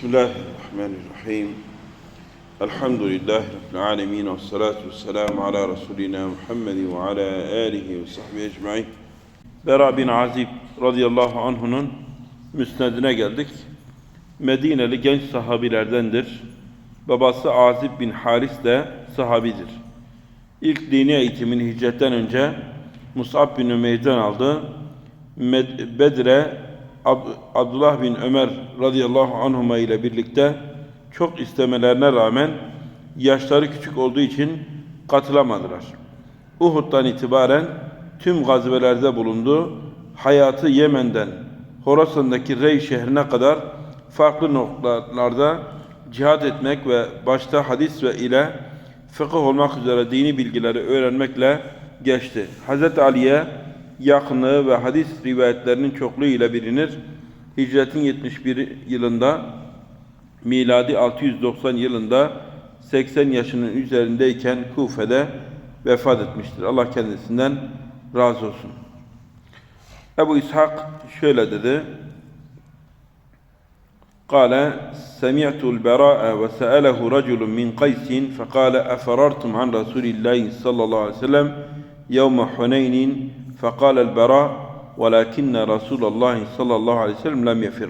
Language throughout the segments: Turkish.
Bismillahirrahmanirrahim. Elhamdülillahi Rabbil alemin ve salatu ve selamu ala Resulina Muhammedin ve ala alihi ve sahbihi ecmain. Bera bin Azib radıyallahu anh'unun müsnedine geldik. Medineli genç sahabilerdendir. Babası Azib bin Haris de sahabidir. İlk dini eğitimini hicretten önce Mus'ab bin Ümeyr'den aldı. Med- Bedre Ab- Abdullah bin Ömer radıyallahu anhuma ile birlikte çok istemelerine rağmen yaşları küçük olduğu için katılamadılar. Uhud'dan itibaren tüm gazvelerde bulundu. Hayatı Yemen'den Horasan'daki Rey şehrine kadar farklı noktalarda cihad etmek ve başta hadis ve ile fıkıh olmak üzere dini bilgileri öğrenmekle geçti. Hz. Ali'ye yakınlığı ve hadis rivayetlerinin çokluğu ile bilinir. Hicretin 71 yılında, miladi 690 yılında 80 yaşının üzerindeyken Kufe'de vefat etmiştir. Allah kendisinden razı olsun. Ebu İshak şöyle dedi. قال سمعت البراء وسأله رجل من قيس فقال أفررتم عن رسول الله صلى الله عليه وسلم يوم حنين فقال البراء ولكن رسول الله صلى الله عليه وسلم لم يفر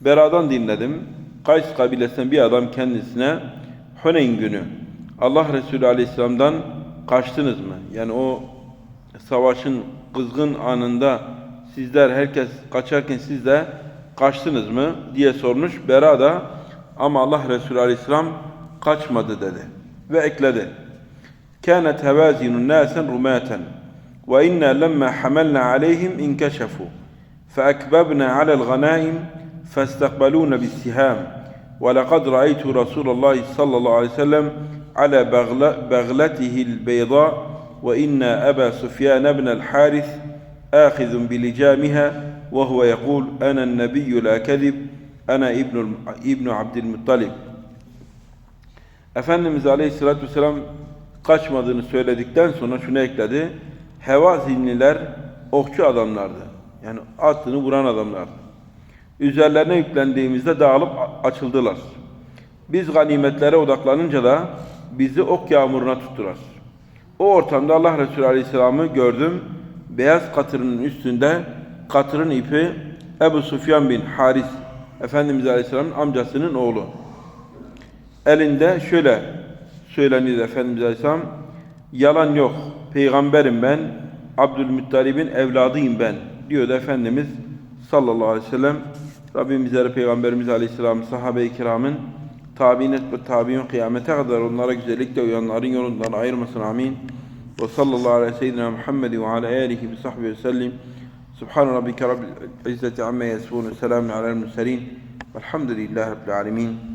Bera'dan dinledim. Kays kabilesinden bir adam kendisine Huneyn günü Allah Resulü Aleyhisselam'dan kaçtınız mı? Yani o savaşın kızgın anında sizler herkes kaçarken siz de kaçtınız mı diye sormuş. Bera da ama Allah Resulü Aleyhisselam kaçmadı dedi. Ve ekledi. كانت هوازن ناسا رماة وإنا لما حملنا عليهم انكشفوا فأكببنا على الغنائم فاستقبلونا بالسهام ولقد رأيت رسول الله صلى الله عليه وسلم على بغل- بغلته البيضاء وإن أبا سفيان بن الحارث آخذ بلجامها وهو يقول أنا النبي لا كذب أنا ابن ابن عبد المطلب Efendimiz Aleyhisselatü Vesselam kaçmadığını söyledikten sonra şunu ekledi. Hevazinliler okçu adamlardı. Yani atını vuran adamlardı. Üzerlerine yüklendiğimizde dağılıp açıldılar. Biz ganimetlere odaklanınca da bizi ok yağmuruna tuttular. O ortamda Allah Resulü Aleyhisselam'ı gördüm. Beyaz katırın üstünde katırın ipi Ebu Sufyan bin Haris Efendimiz Aleyhisselam'ın amcasının oğlu. Elinde şöyle söyleniyor Efendimiz Aleyhisselam. Yalan yok. Peygamberim ben. Abdülmuttalib'in evladıyım ben. Diyordu Efendimiz sallallahu aleyhi ve sellem. Rabbim bizlere Peygamberimiz Aleyhisselam, sahabe-i kiramın tabi'in et ve tabi'in kıyamete kadar onlara güzellikle uyanların yolundan ayırmasın amin. Ve sallallahu aleyhi ve seyyidina Muhammed ve ala alihi ve sahbihi ve sellim. Subhan rabbike rabbil izzeti amme yasifun ve selamun alel murselin. Velhamdülillahi rabbil alemin.